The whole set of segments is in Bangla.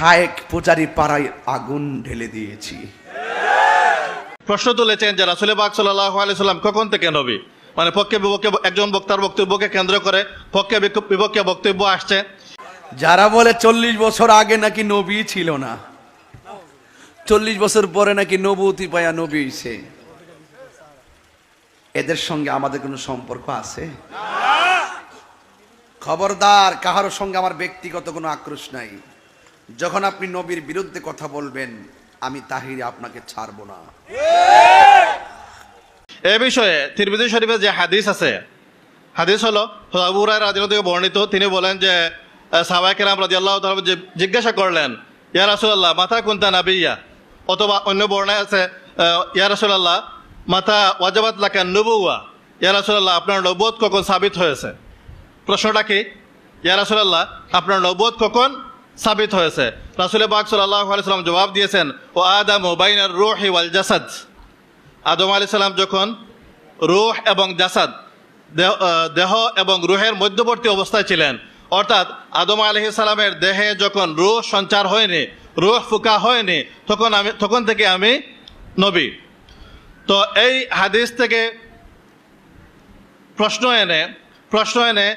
শায়েক পূজারি পাড়ায় আগুন ঢেলে দিয়েছি। প্রশ্ন তুলেছেন যে রাসুল বাক সাল্লাহ আলাইসাল্লাম কখন থেকে নবী? মানে পক্ষে বিপক্ষে একজন বক্তার বক্তব্যকে কেন্দ্র করে পক্ষে বিপক্ষে বক্তব্য আসছে। যারা বলে চল্লিশ বছর আগে নাকি নবী ছিল না চল্লিশ বছর পরে নাকি নবতী পায়া নবী হইছে। এদের সঙ্গে আমাদের কোনো সম্পর্ক আছে? খবরদার কাহার সঙ্গে আমার ব্যক্তিগত কোনো আক্রোশ নাই। যখন আপনি নবীর বিরুদ্ধে কথা বলবেন, আমি তাহিরে আপনাকে ছাড়বো না। এ বিষয়ে তিরমিজি শরীফে যে হাদিস আছে, হাদিস হলো আবুরাই রাজিল থেকে বর্ণিত, তিনি বলেন যে সাবাই কেরাম রাজি আল্লাহ জিজ্ঞাসা করলেন, ইয়া রাসুল্লাহ মাথা কুন্তা নাবিয়া? অথবা অন্য বর্ণায় আছে ইয়া রাসুল্লাহ মাথা ওয়াজাবাত লাকা নবুয়া ইয়া রাসুল্লাহ আপনার নবুয়ত কখন সাবিত হয়েছে? প্রশ্নটা কি? ইয়া রাসুল্লাহ আপনার নবুয়ত কখন সাবিত হয়েছে। রাসুল বাক আলাইসাল্লাম জবাব দিয়েছেন, ও আদাম ও বাইনার রোহি ওয়াল জাসাদ। আদম আলি সাল্লাম যখন রোহ এবং জাসাদ, দেহ এবং রুহের মধ্যবর্তী অবস্থায় ছিলেন, অর্থাৎ আদম আলহি সালামের দেহে যখন রুহ সঞ্চার হয়নি, রুহ ফুকা হয়নি, তখন আমি, তখন থেকে আমি নবী। তো এই হাদিস থেকে প্রশ্ন এনে প্রশ্ন এনে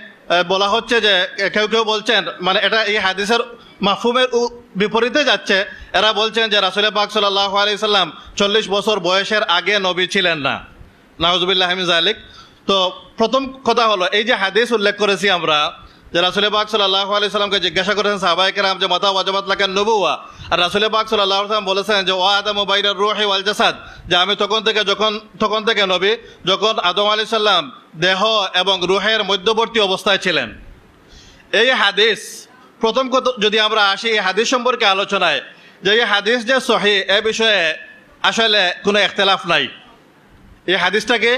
বলা হচ্ছে যে কেউ কেউ বলছেন মানে এটা এই হাদিসের মাফুমের উ- বিপরীতে যাচ্ছে। এরা বলছেন যে রাসুল পাক সাল্লাহ আলি সাল্লাম চল্লিশ বছর বয়সের আগে নবী ছিলেন না। নাহজুবিল্লাহ জালিক তো প্রথম কথা হলো, এই যে হাদিস উল্লেখ করেছি আমরা, যে রাসুল পাক সাল্লাহ আলি সাল্লামকে জিজ্ঞাসা করেছেন সাহবাইকেরাম যে মাতা ওয়াজাবাত লাকান নবুয়া আর রাসুল পাক সাল্লাহ সাল্লাম বলেছেন যে ও আদম বাইরের রোহে ওয়াল জাসাদ। যে আমি তখন থেকে যখন, তখন থেকে নবী, যখন আদম আলি সাল্লাম দেহ এবং রুহের মধ্যবর্তী অবস্থায় ছিলেন। এই হাদিস, প্রথম কথা যদি আমরা আসি, এই হাদিস সম্পর্কে আলোচনায়, যে এই হাদিস যে সহি, এ বিষয়ে আসলে কোনো একতলাফ নাই। এই হাদিসটাকে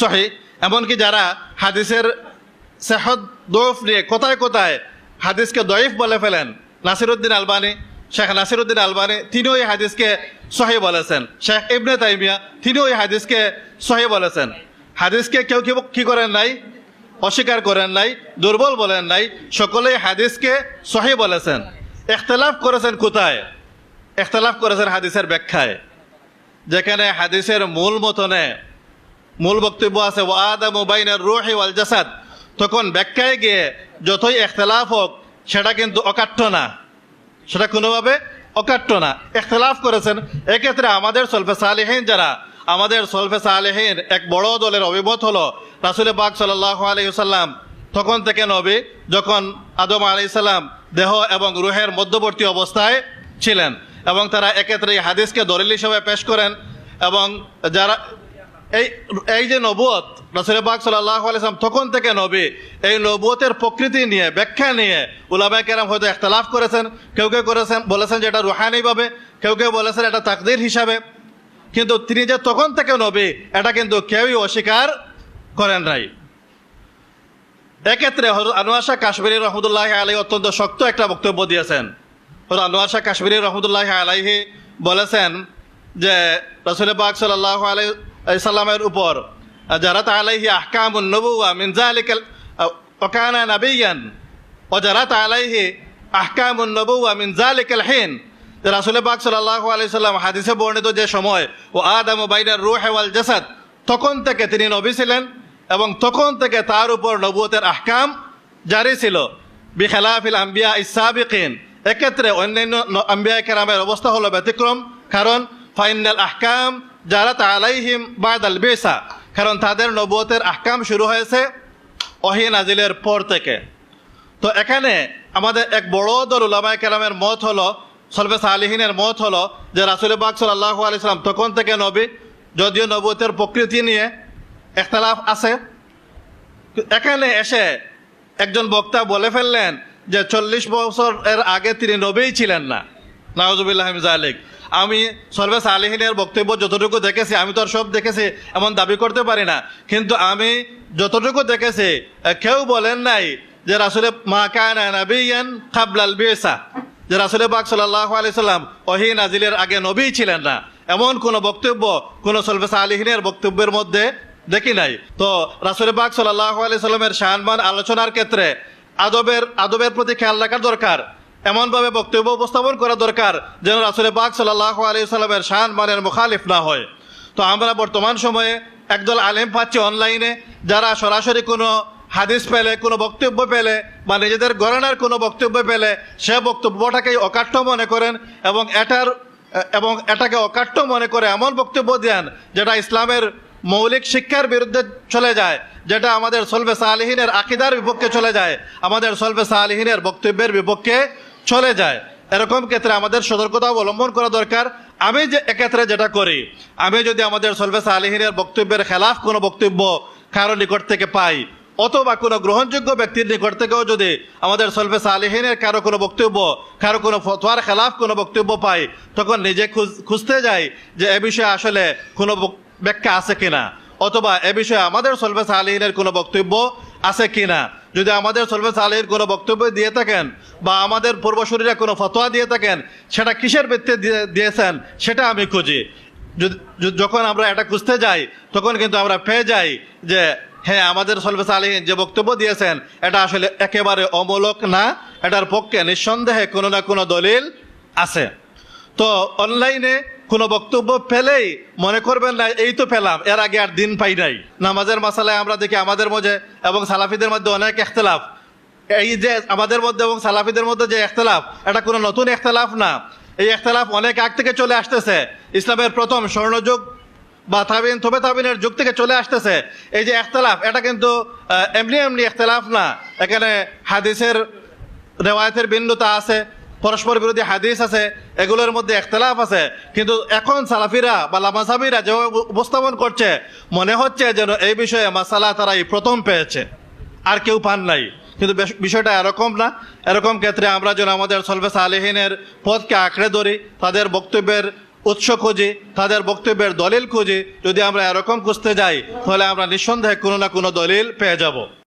সহি? এমনকি যারা হাদিসের সেহদ দৌফ নিয়ে কোথায় কোথায় হাদিসকে দয়ীফ বলে ফেলেন, নাসিরুদ্দিন আলবানি শেখ নাসিরুদ্দিন আলবানি তিনিও এই হাদিসকে সহি বলেছেন। শেখ ইবনে তাইমিয়া তিনিও এই হাদিসকে সহি বলেছেন। হাদিসকে কেউ কেউ কি করেন নাই? অস্বীকার করেন নাই, দুর্বল বলেন নাই, সকলেই হাদিসকে সহি বলেছেন। এখতলাফ করেছেন কোথায়? এখতলাফ করেছেন হাদিসের ব্যাখ্যায়। যেখানে হাদিসের মূল মতনে, মূল বক্তব্য আছে ওয়াদা মুবাইনের রুহি ওয়াল তখন ব্যাখ্যায় গিয়ে যতই এখতলাফ হোক, সেটা কিন্তু অকাট্য না। সেটা কোনোভাবে অকাট্য না। এখতলাফ করেছেন। এক্ষেত্রে আমাদের সলফে সালেহীন যারা, আমাদের সলফে সালেহীন এক বড় দলের অভিমত হলো রাসুল পাক সাল্লাহ আলহিসাল্লাম তখন থেকে নবী যখন আদম আলি সাল্লাম দেহ এবং রুহের মধ্যবর্তী অবস্থায় ছিলেন এবং তারা এক্ষেত্রে হাদিসকে দলিল হিসেবে পেশ করেন এবং যারা এই এই যে নবুয়ত রসুল পাক সাল্লাহ আলাইসলাম তখন থেকে নবী, এই নবুয়তের প্রকৃতি নিয়ে, ব্যাখ্যা নিয়ে উলামায় কেরাম হয়তো একতলাফ করেছেন, কেউ কেউ করেছেন, বলেছেন যে এটা রুহানিভাবে কেউ কেউ বলেছেন এটা তাকদির হিসাবে। কিন্তু তিনি যে তখন থেকে নবী, এটা কিন্তু কেউই অস্বীকার করেন নাই। এক্ষেত্রে আনোয়ার শাহ কাশ্মীরি রহমতুল্লাহ আলী অত্যন্ত শক্ত একটা বক্তব্য দিয়েছেন। হজরত আনোয়ার শাহ কাশ্মীরি রহমতুল্লাহ আলাইহি বলেছেন যে রসুল পাক সাল্লাহ আলাই সাল্লামের উপর। যারা আলাইহি আহকামুন নবুয়া মিন জালিকাল ওকানা নাবিয়ান ও যারা আলাইহি আহকামুন নবুয়া মিন জালিকাল হিন রাসুল পাক সাল্লাহ আলাই সাল্লাম হাদিসে বর্ণিত যে সময়, ও আদম বাইনার রুহ ওয়াল জাসাদ, তখন থেকে তিনি নবী ছিলেন এবং তখন থেকে তার উপর নবুয়তের আহকাম জারি ছিল। বিখেলাফিল আম্বিয়া ইসাবিকিন এক্ষেত্রে অন্যান্য আম্বিয়া কেরামের অবস্থা হলো ব্যতিক্রম, কারণ ফাইনাল আহকাম যারা তালাইহিম বাদাল বেসা। কারণ তাদের নবতের আহকাম শুরু হয়েছে ওহি নাজিলের পর থেকে। তো এখানে আমাদের এক বড় দল উলামায় কেরামের মত হলো সলবে সালিহিনের মত হলো যে রাসুল বাক সাল্লাহ আলিয়াল্লাম তখন থেকে নবী, যদিও নবতের প্রকৃতি নিয়ে একতলাফ আছে। এখানে এসে একজন বক্তা বলে ফেললেন যে চল্লিশ বছর এর আগে তিনি নবীই ছিলেন না। নওয়াজুবিল্লাহ জালিক আমি সর্বেস আলিহিনের বক্তব্য যতটুকু দেখেছি, আমি তো আর সব দেখেছি, এমন দাবি করতে পারি না। কিন্তু আমি যতটুকু দেখেছি কেউ বলেন নাই যে রাসুলে মা কানা নাবিয়ান কাবলাল বিয়েসা যে রাসুলে পাক সাল্লাহ আলি সাল্লাম ওহি নাজিলের আগে নবী ছিলেন না। এমন কোনো বক্তব্য কোনো সলফেস আলিহিনের বক্তব্যের মধ্যে দেখি নাই। তো রাসুল পাক সাল্লাহ আলি সাল্লামের শাহানমান আলোচনার ক্ষেত্রে আদবের আদবের প্রতি খেয়াল রাখার দরকার। এমনভাবে বক্তব্য উপস্থাপন করা দরকার যেন রাসুল পাক সাল্লাহ আলী সাল্লামের শান মানের মুখালিফ না হয়। তো আমরা বর্তমান সময়ে একদল আলেম পাচ্ছি অনলাইনে, যারা সরাসরি কোনো হাদিস পেলে, কোনো বক্তব্য পেলে বা নিজেদের গণনার কোনো বক্তব্য পেলে, সে বক্তব্যটাকেই অকাঠ্য মনে করেন এবং এটার, এবং এটাকে অকাঠ্য মনে করে এমন বক্তব্য দেন যেটা ইসলামের মৌলিক শিক্ষার বিরুদ্ধে চলে যায়, যেটা আমাদের সলবে সালিহিনের আকিদার বিপক্ষে চলে যায়, আমাদের সলবে সালিহিনের বক্তব্যের বিপক্ষে চলে যায়। এরকম ক্ষেত্রে আমাদের সতর্কতা অবলম্বন করা দরকার। আমি যে এক্ষেত্রে যেটা করি, আমি যদি আমাদের সলবে সালিহিনের বক্তব্যের খেলাফ কোনো বক্তব্য কারও নিকট থেকে পাই, অথবা কোনো গ্রহণযোগ্য ব্যক্তির নিকট থেকেও যদি আমাদের সলফে সালিহিনের কারও কোনো বক্তব্য, কারও কোনো ফতোয়ার খেলাফ কোনো বক্তব্য পাই, তখন নিজে খুঁজ- খুঁজতে যাই যে এ বিষয়ে আসলে কোনো ব্যাখ্যা আছে কিনা, অথবা এ বিষয়ে আমাদের সলফে সালিহিনের কোনো বক্তব্য আছে কিনা। যদি আমাদের সলফে সালিহির কোনো বক্তব্য দিয়ে থাকেন বা আমাদের পূর্বসূরীরা কোনো ফতোয়া দিয়ে থাকেন, সেটা কিসের ভিত্তিতে দিয়ে- দিয়েছেন, সেটা আমি খুঁজি। যখন আমরা এটা খুঁজতে যাই, তখন কিন্তু আমরা পেয়ে যাই যে হ্যাঁ আমাদের সলভেস আলীন যে বক্তব্য দিয়েছেন, এটা আসলে একেবারে অমূলক না, এটার পক্ষে নিঃসন্দেহে কোনো না কোনো দলিল আছে। তো অনলাইনে কোনো বক্তব্য পেলেই মনে করবেন না, এই তো পেলাম এর আগে আর দিন পাই নাই। নামাজের মাসালায় আমরা দেখি আমাদের মধ্যে এবং সালাফিদের মধ্যে অনেক এখতলাফ। এই যে আমাদের মধ্যে এবং সালাফিদের মধ্যে যে এখতলাফ, এটা কোনো নতুন এখতলাফ না। এই এখতলাফ অনেক আগ থেকে চলে আসতেছে। ইসলামের প্রথম স্বর্ণযুগ বা তাবিন, থবে তাবিনের যুগ থেকে চলে আসতেছে। এই যে এখতলাফ, এটা কিন্তু এমনি এমনি এখতলাফ না। এখানে হাদিসের রেওয়ায়তের ভিন্নতা আছে। পরস্পর বিরোধী হাদিস আছে, এগুলোর মধ্যে এখতলাফ আছে। কিন্তু এখন সালাফিরা বা লামাসাবিরা যে উপস্থাপন করছে, মনে হচ্ছে যেন এই বিষয়ে মাসালা তারা এই প্রথম পেয়েছে। আর কেউ পান নাই। কিন্তু বিষয়টা এরকম না। এরকম ক্ষেত্রে আমরা যেন আমাদের সলভে সালেহিনের পথকে আঁকড়ে ধরি, তাদের বক্তব্যের উৎস খুঁজি, তাদের বক্তব্যের দলিল খুঁজি। যদি আমরা এরকম খুঁজতে যাই, তাহলে আমরা নিঃসন্দেহে কোনো না কোনো দলিল পেয়ে যাব।